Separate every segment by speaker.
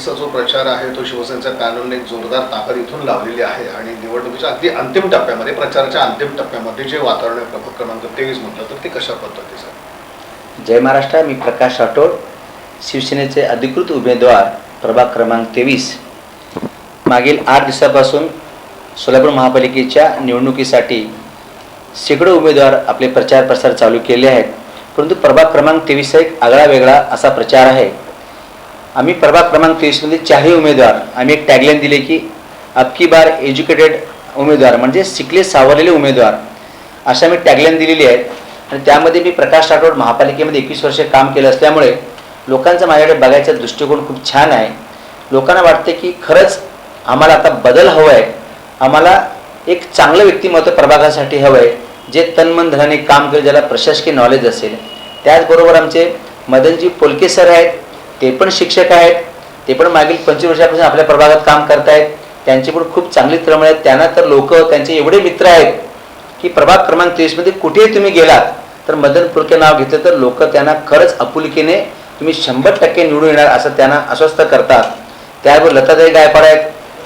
Speaker 1: क्रमांक जो प्रचार आहे तो शिवसेनेच्या पॅनलने एक जोरदार ताकद इथून लावलेली आहे आणि निवडणुकीच्या अगदी अंतिम टप्प्यामध्ये प्रचाराच्या अंतिम टप्प्यामध्ये जे वातावरण आहे प्रभाग क्रमांक तेवीस म्हटलं तर ते कशा पद्धतीचं
Speaker 2: जय महाराष्ट्र मी प्रकाश राठोड. शिवसेनेचे अधिकृत उमेदवार प्रभाग क्रमांक तेवीस. मागील आठ दिवसापासून सोलापूर महापालिकेच्या निवडणुकीसाठी शेकडो उमेदवार आपले प्रचार प्रसार चालू केले आहेत. परंतु प्रभाग क्रमांक तेवीसचा एक आगळा वेगळा असा प्रचार आहे. आम्ही प्रभाग क्रमांक तेवीसमध्ये चारही उमेदवार आम्ही एक टॅगलाईन दिली की अबकी बार एज्युकेटेड उमेदवार म्हणजे शिकले सावरलेले उमेदवार. अशा मी टॅगलाईन दिलेली आहेत. आणि त्यामध्ये मी प्रकाश राठोड महापालिकेमध्ये एकवीस वर्षे काम केलं असल्यामुळे लोकांचा माझ्याकडे बघायचा दृष्टिकोन खूप छान आहे. लोकांना वाटते की खरंच आम्हाला आता बदल हवं आहे. आम्हाला एक चांगलं व्यक्तिमत्व प्रभागासाठी हवं आहे जे तन्मन धनाने काम करेल ज्याला प्रशासकीय नॉलेज असेल. त्याचबरोबर आमचे मदनजी पोलके सर आहेत. ते पण शिक्षक आहेत ते पण मागील पंचवीस वर्षापासून आपल्या प्रभागात काम करत आहेत त्यांची पण खूप चांगली तळमळ आहेत त्यांना तर लोक त्यांचे एवढे मित्र आहेत की प्रभाग क्रमांक तेवीसमध्ये कुठेही तुम्ही गेलात तर मदन पुरके नाव घेतलं तर लोक त्यांना खरंच आपुलकीने तुम्ही शंभर टक्के निवडून येणार असं त्यांना अस्वस्थ करतात. त्याबरोबर लताताई गायपाड आहेत.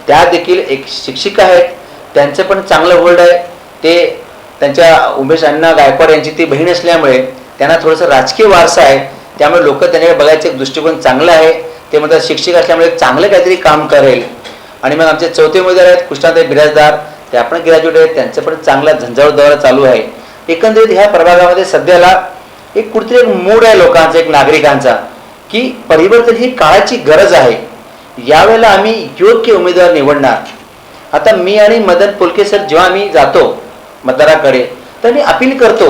Speaker 2: त्या देखील एक शिक्षिका आहेत. त्यांचं पण चांगलं होल्ड आहे. ते त्यांच्या उमेश अण्णा गायकवाड यांची ती बहीण असल्यामुळे त्यांना थोडंसं राजकीय वारसा आहे. त्यामुळे लोक त्यांच्याकडे बघायचं एक दृष्टिकोन चांगलं आहे. ते म्हणतात शिक्षक असल्यामुळे चांगलं काहीतरी काम करेल. आणि मग आमचे चौथे उमेदवार आहेत कृष्णाताई बिराजदार. त्या पण ग्रॅज्युएट आहेत त्यांचं पण चांगला झंझाळ दौरा चालू आहे. एकंदरीत ह्या प्रभागामध्ये सध्याला एक कुठेतरी एक मूड आहे लोकांचा एक नागरिकांचा की परिवर्तन ही काळाची गरज आहे. यावेळेला आम्ही योग्य उमेदवार निवडणार. आता मी आणि मदन पोलके सर जेव्हा आम्ही जातो मतदाराकडे तर मी अपील करतो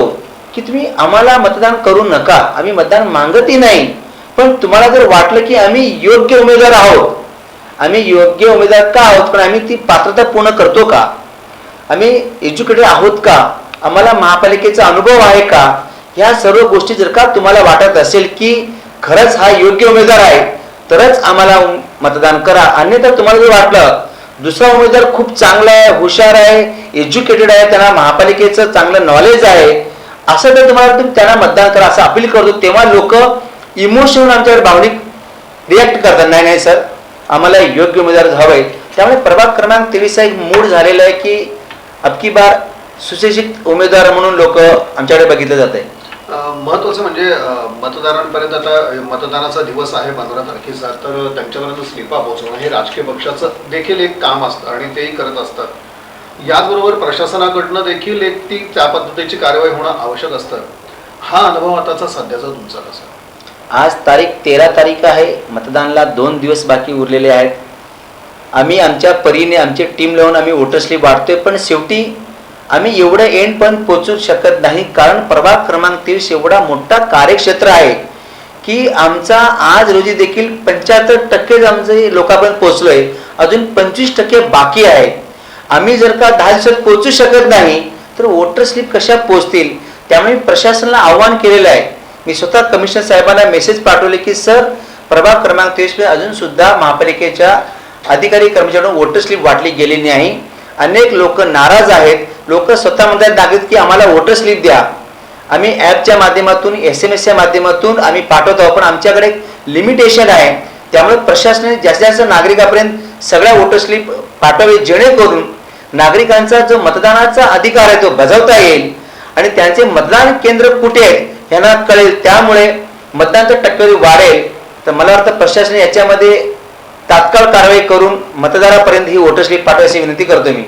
Speaker 2: की तुम्ही आम्हाला मतदान करू नका. आम्ही मतदान मागतही नाही. पण तुम्हाला जर वाटलं की आम्ही योग्य उमेदवार आहोत आम्ही योग्य उमेदवार का आहोत पण आम्ही ती पात्रता पूर्ण करतो का? आम्ही एज्युकेटेड आहोत का? आम्हाला महापालिकेचा अनुभव आहे का? ह्या सर्व गोष्टी जर का तुम्हाला वाटत असेल की खरंच हा योग्य उमेदवार आहे तरच आम्हाला मतदान करा. अन्यथा तुम्हाला जर वाटलं दुसरा उमेदवार खूप चांगला आहे हुशार आहे एज्युकेटेड आहे त्यांना महापालिकेचं चांगलं नॉलेज आहे असं जर तुम्हाला तुम्ही त्यांना मतदान करा असं अपील करतो तेव्हा लोक इमोशनल आमच्यावर भावनिक रिॲक्ट करतात. नाही नाही सर आम्हाला योग्य उमेदवार हवंय त्यामुळे प्रभाग क्रमांक तेवीसचा एक मूड झालेला आहे की अबकी बार सुशिक्षित उमेदवार म्हणून लोक आमच्याकडे बघितलं जात आहे
Speaker 1: महत्वाचं महत्त्वाचं म्हणजे मतदारांपर्यंत आता मतदानाचा दिवस आहे पंधरा तारखेचा. तर त्यांच्यापर्यंत स्लिपा पोहोचवणं हे राजकीय पक्षाचं देखील एक काम असतं आणि तेही करत असतात याचबरोबर प्रशासनाकडनं देखील एक ती त्या पद्धतीची कारवाई होणं आवश्यक असतं. हा अनुभव आताचा सध्याचा तुमचा कसा?
Speaker 2: आज तारीख तेरा तारीख आहे. मतदानाला दोन दिवस बाकी उरलेले आहेत. आम्ही आमच्या परीने आमची टीम लावून आम्ही वोटर्सली वाढतोय पण शेवटी आम्ही एवढं एंड पण पोचू शकत नाही कारण प्रभाग क्रमांक तेवीस एवढा मोठा कार्यक्षेत्र आहे की आमचा आज रोजी देखील पंच्याहत्तर टक्केच आमचे लोकांपर्यंत पोचलोय अजून पंचवीस टक्के बाकी आहे आम्ही जर का दहा दिवसात पोहोचू शकत नाही तर वोटर स्लिप कशा पोचतील त्यामुळे मी प्रशासनाला आव्हान केलेलं आहे. मी स्वतः कमिशनर साहेबांना मेसेज पाठवले की सर प्रभाग क्रमांक तेवीसमध्ये अजूनसुद्धा महापालिकेच्या अधिकारी कर्मचाऱ्यांना वोटर स्लिप वाटली गेली नाही. अनेक लोक नाराज आहेत. लोक स्वतः म्हणतात नागरिक की आम्हाला वोटर स्लिप द्या. आम्ही ॲपच्या माध्यमातून एस एम एसच्या माध्यमातून आम्ही पाठवत आहोत पण आमच्याकडे लिमिटेशन आहे. त्यामुळे प्रशासनाने जास्तीत जास्त नागरिकापर्यंत सगळ्या वोटर स्लिप पाठवावे जेणेकरून नागरिकांचा जो मतदानाचा अधिकार आहे तो बजावता येईल. आणि त्यांचे मतदान केंद्र कुठे आहेत यांना कळेल. त्यामुळे मतदानाचा टक्केवारी वाढेल. तर मला वाटतं प्रशासन याच्यामध्ये तात्काळ कारवाई करून मतदारापर्यंत ही वोटर स्लिप पाठवायची विनंती करतो मी.